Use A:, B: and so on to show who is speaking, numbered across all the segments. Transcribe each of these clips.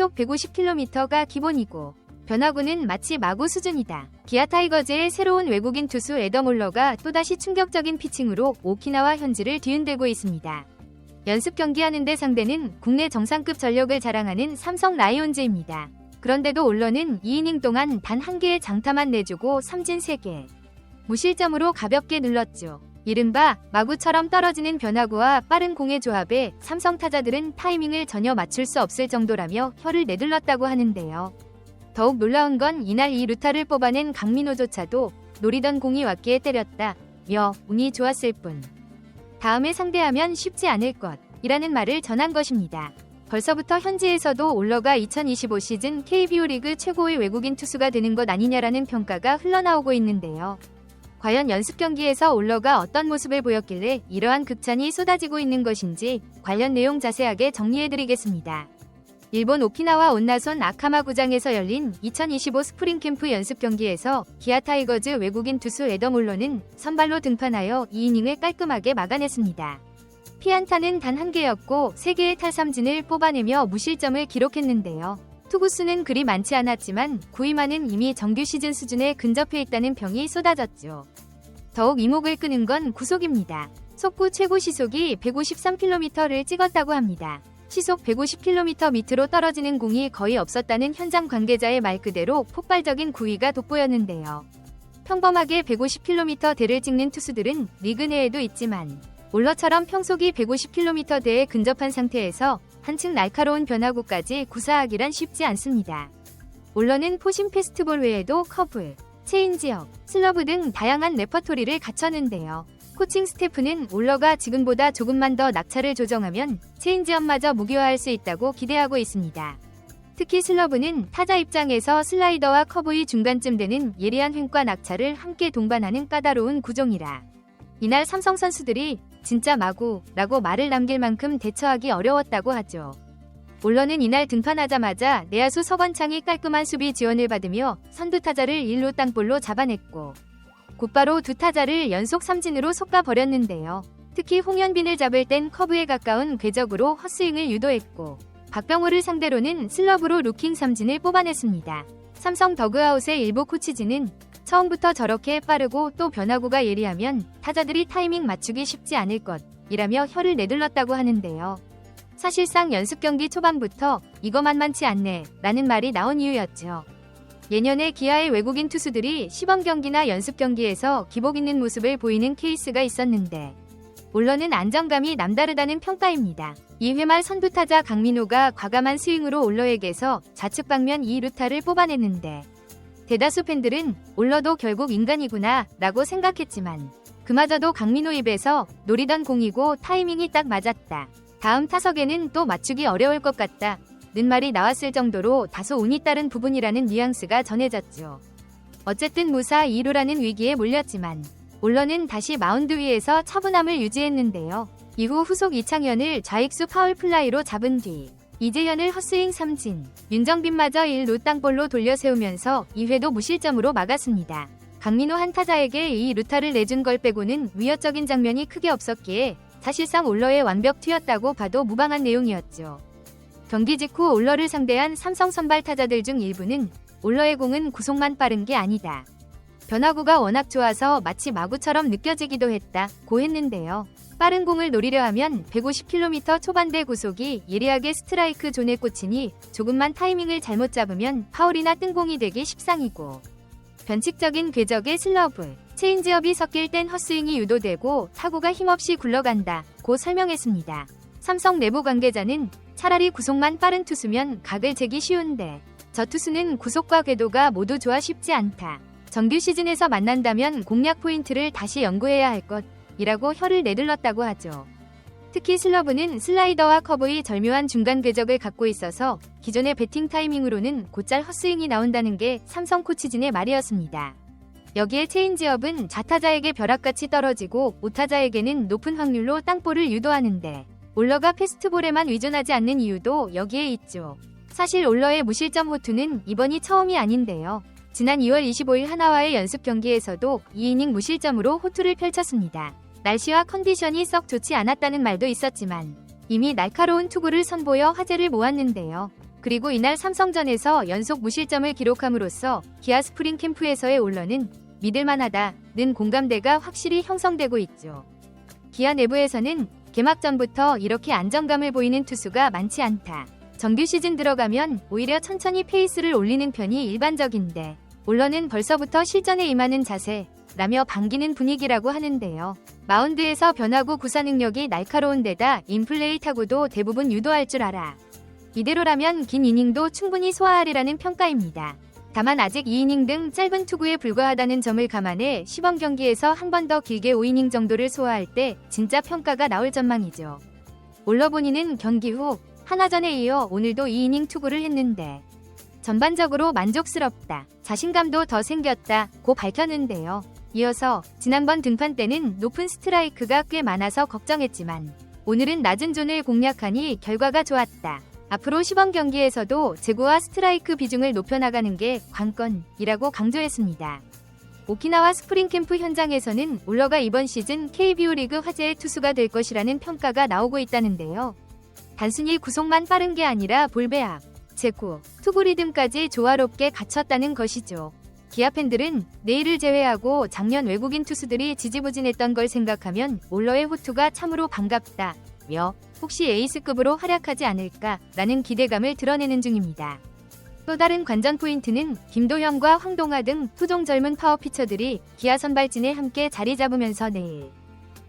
A: 시속 150km가 기본이고 변화구는 마치 마구 수준이다. 기아 타이거즈의 새로운 외국인 투수 에더 몰러가 또다시 충격적인 피칭으로 오키나와 현지를 뒤흔들고 있습니다. 연습 경기하는데 상대는 국내 정상급 전력을 자랑하는 삼성 라이온즈입니다. 그런데도 올러는 2이닝 동안 단 한 개의 장타만 내주고 삼진 3개. 무실점으로 가볍게 눌렀죠. 이른바 마구처럼 떨어지는 변화구와 빠른 공의 조합에 삼성 타자들은 타이밍을 전혀 맞출 수 없을 정도라며 혀를 내둘렀다고 하는데요. 더욱 놀라운 건 이날 이 루타를 뽑아낸 강민호조차도 노리던 공이 왔기에 때렸다. 며 운이 좋았을 뿐. 다음에 상대하면 쉽지 않을 것. 이라는 말을 전한 것입니다. 벌써부터 현지에서도 올러가 2025 시즌 KBO 리그 최고의 외국인 투수가 되는 것 아니냐라는 평가가 흘러나오고 있는데요. 과연 연습 경기에서 올러가 어떤 모습을 보였길래 이러한 극찬이 쏟아지고 있는 것인지 관련 내용 자세하게 정리해드리겠습니다. 일본 오키나와 온나손 아카마 구장에서 열린 2025 스프링 캠프 연습 경기에서 기아 타이거즈 외국인 투수 에더 몰러는 선발로 등판하여 2이닝을 깔끔하게 막아냈습니다. 피안타는 단 한 개였고 3개의 탈삼진을 뽑아내며 무실점을 기록했는데요. 투구수는 그리 많지 않았지만 구위만은 이미 정규 시즌 수준에 근접해 있다는 평이 쏟아졌죠. 더욱 이목을 끄는 건 구속입니다. 속구 최고 시속이 153km를 찍었다고 합니다. 시속 150km 밑으로 떨어지는 공이 거의 없었다는 현장 관계자의 말 그대로 폭발적인 구위가 돋보였는데요. 평범하게 150km대를 찍는 투수들은 리그 내에도 있지만 올러처럼 평속이 150km대에 근접한 상태에서 한층 날카로운 변화구까지 구사하기란 쉽지 않습니다. 올러는 포심 페스트볼 외에도 커브, 체인지업, 슬러브 등 다양한 레퍼토리를 갖췄는데요. 코칭 스태프는 올러가 지금보다 조금만 더 낙차를 조정하면 체인지업마저 무기화할 수 있다고 기대하고 있습니다. 특히 슬러브는 타자 입장에서 슬라이더와 커브의 중간쯤 되는 예리한 횡과 낙차를 함께 동반하는 까다로운 구종이라 이날 삼성 선수들이 진짜 마구라고 말을 남길 만큼 대처하기 어려웠다고 하죠. 올러는 이날 등판하자마자 내야수 서건창이 깔끔한 수비 지원을 받으며 선두 타자를 1루 땅볼로 잡아냈고 곧바로 두 타자를 연속 삼진으로 솎아버렸는데요. 특히 홍현빈을 잡을 땐 커브에 가까운 궤적으로 헛스윙을 유도했고 박병호를 상대로는 슬러브로 루킹 삼진을 뽑아냈습니다. 삼성 더그아웃의 일부 코치진은 처음부터 저렇게 빠르고 또 변화구가 예리하면 타자들이 타이밍 맞추기 쉽지 않을 것 이라며 혀를 내둘렀다고 하는데요. 사실상 연습 경기 초반부터 이거 만만치 않네 라는 말이 나온 이유였죠. 예년에 기아의 외국인 투수들이 시범 경기나 연습 경기에서 기복 있는 모습을 보이는 케이스가 있었는데 올러는 안정감이 남다르다는 평가입니다. 2회 말 선두타자 강민호가 과감한 스윙으로 올러에게서 좌측 방면 2루타를 뽑아냈는데 대다수 팬들은 올러도 결국 인간이구나 라고 생각했지만 그마저도 강민호 입에서 노리던 공이고 타이밍이 딱 맞았다. 다음 타석에는 또 맞추기 어려울 것 같다. 는 말이 나왔을 정도로 다소 운이 따른 부분이라는 뉘앙스가 전해졌죠. 어쨌든 무사 2루라는 위기에 몰렸지만 올러는 다시 마운드 위에서 차분함을 유지했는데요. 이후 후속 이창현을 좌익수 파울 플라이로 잡은 뒤 이재현을 헛스윙 삼진, 윤정빈마저 1루 땅볼로 돌려 세우면서 2회도 무실점으로 막았습니다. 강민호 한 타자에게 이 루타를 내준 걸 빼고는 위협적인 장면이 크게 없었기에 사실상 올러의 완벽 투였다고 봐도 무방한 내용이었죠. 경기 직후 올러를 상대한 삼성 선발 타자들 중 일부는 올러의 공은 구속만 빠른 게 아니다. 변화구가 워낙 좋아서 마치 마구처럼 느껴지기도 했다. 고 했는데요. 빠른 공을 노리려 하면 150km 초반대 구속이 예리하게 스트라이크 존에 꽂히니 조금만 타이밍을 잘못 잡으면 파울이나 뜬공이 되기 십상이고 변칙적인 궤적의 슬러브, 체인지업이 섞일 땐 헛스윙이 유도되고 타구가 힘없이 굴러간다. 고 설명했습니다. 삼성 내부 관계자는 차라리 구속만 빠른 투수면 각을 재기 쉬운데 저 투수는 구속과 궤도가 모두 좋아 쉽지 않다. 정규 시즌에서 만난다면 공략 포인트를 다시 연구해야 할 것이라고 혀를 내둘렀다고 하죠. 특히 슬러브는 슬라이더와 커브의 절묘한 중간 궤적을 갖고 있어서 기존의 배팅 타이밍으로는 곧잘 헛스윙이 나온다는 게 삼성 코치진의 말이었습니다. 여기에 체인지업은 좌타자에게 벼락같이 떨어지고 우타자에게는 높은 확률로 땅볼을 유도하는데 올러가 패스트볼에만 의존하지 않는 이유도 여기에 있죠. 사실 올러의 무실점 호투는 이번이 처음이 아닌데요. 지난 2월 25일 하나와의 연습 경기에서도 2이닝 무실점으로 호투를 펼쳤습니다. 날씨와 컨디션이 썩 좋지 않았다는 말도 있었지만 이미 날카로운 투구를 선보여 화제를 모았는데요. 그리고 이날 삼성전에서 연속 무실점을 기록함으로써 기아 스프링 캠프에서의 올러는 믿을만하다는 공감대가 확실히 형성되고 있죠. 기아 내부에서는 개막 전부터 이렇게 안정감을 보이는 투수가 많지 않다. 정규 시즌 들어가면 오히려 천천히 페이스를 올리는 편이 일반적인데 올러는 벌써부터 실전에 임하는 자세 라며 반기는 분위기라고 하는데요. 마운드에서 변화구 구사 능력이 날카로운 데다 인플레이 타구도 대부분 유도할 줄 알아. 이대로라면 긴 이닝도 충분히 소화하리라는 평가입니다. 다만 아직 2이닝 등 짧은 투구에 불과하다는 점을 감안해 시범 경기에서 한 번 더 길게 5이닝 정도를 소화할 때 진짜 평가가 나올 전망이죠. 올러보니는 경기 후 하나전에 이어 오늘도 2이닝 투구를 했는데 전반적으로 만족스럽다. 자신감도 더 생겼다. 고 밝혔는데요. 이어서 지난번 등판 때는 높은 스트라이크가 꽤 많아서 걱정했지만 오늘은 낮은 존을 공략하니 결과가 좋았다. 앞으로 시범 경기에서도 제구와 스트라이크 비중을 높여나가는 게 관건이라고 강조했습니다. 오키나와 스프링 캠프 현장에서는 올러가 이번 시즌 KBO 리그 화제의 투수가 될 것이라는 평가가 나오고 있다는데요. 단순히 구속만 빠른 게 아니라 볼배합, 제구, 투구 리듬까지 조화롭게 갖췄다는 것이죠. 기아 팬들은 내일을 제외하고 작년 외국인 투수들이 지지부진했던 걸 생각하면 올러의 호투가 참으로 반갑다 며 혹시 에이스급으로 활약하지 않을까라는 기대감을 드러내는 중입니다. 또 다른 관전 포인트는 김도현과 황동아 등 투종 젊은 파워 피처들이 기아 선발진에 함께 자리 잡으면서 내일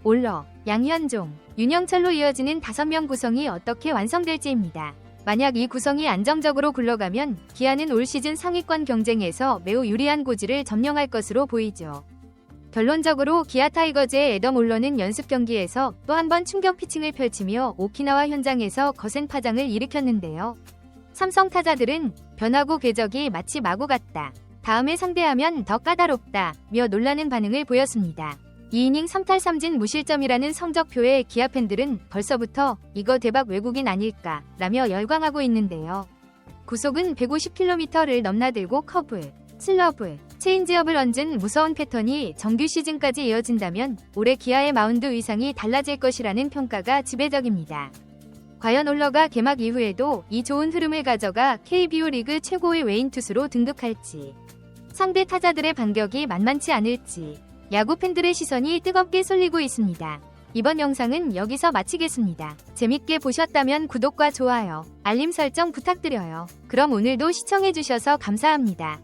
A: 올러, 양현종, 윤영철로 이어지는 5명 구성이 어떻게 완성될지입니다. 만약 이 구성이 안정적으로 굴러가면 기아는 올 시즌 상위권 경쟁에서 매우 유리한 고지를 점령할 것으로 보이죠. 결론적으로 기아 타이거즈의 에덤 올러는 연습 경기에서 또 한 번 충격 피칭을 펼치며 오키나와 현장에서 거센 파장을 일으켰는데요. 삼성 타자들은 변화구 궤적이 마치 마구 같다. 다음에 상대하면 더 까다롭다 며 놀라는 반응을 보였습니다. 2이닝 3탈 3진 무실점이라는 성적표에 기아 팬들은 벌써부터 이거 대박 외국인 아닐까 라며 열광하고 있는데요. 구속은 150km를 넘나들고 커브, 슬러브, 체인지업을 얹은 무서운 패턴이 정규 시즌까지 이어진다면 올해 기아의 마운드 의상이 달라질 것이라는 평가가 지배적입니다. 과연 올러가 개막 이후에도 이 좋은 흐름을 가져가 KBO 리그 최고의 외인 투수로 등극할지, 상대 타자들의 반격이 만만치 않을지, 야구 팬들의 시선이 뜨겁게 쏠리고 있습니다. 이번 영상은 여기서 마치겠습니다. 재밌게 보셨다면 구독과 좋아요, 알림 설정 부탁드려요. 그럼 오늘도 시청해주셔서 감사합니다.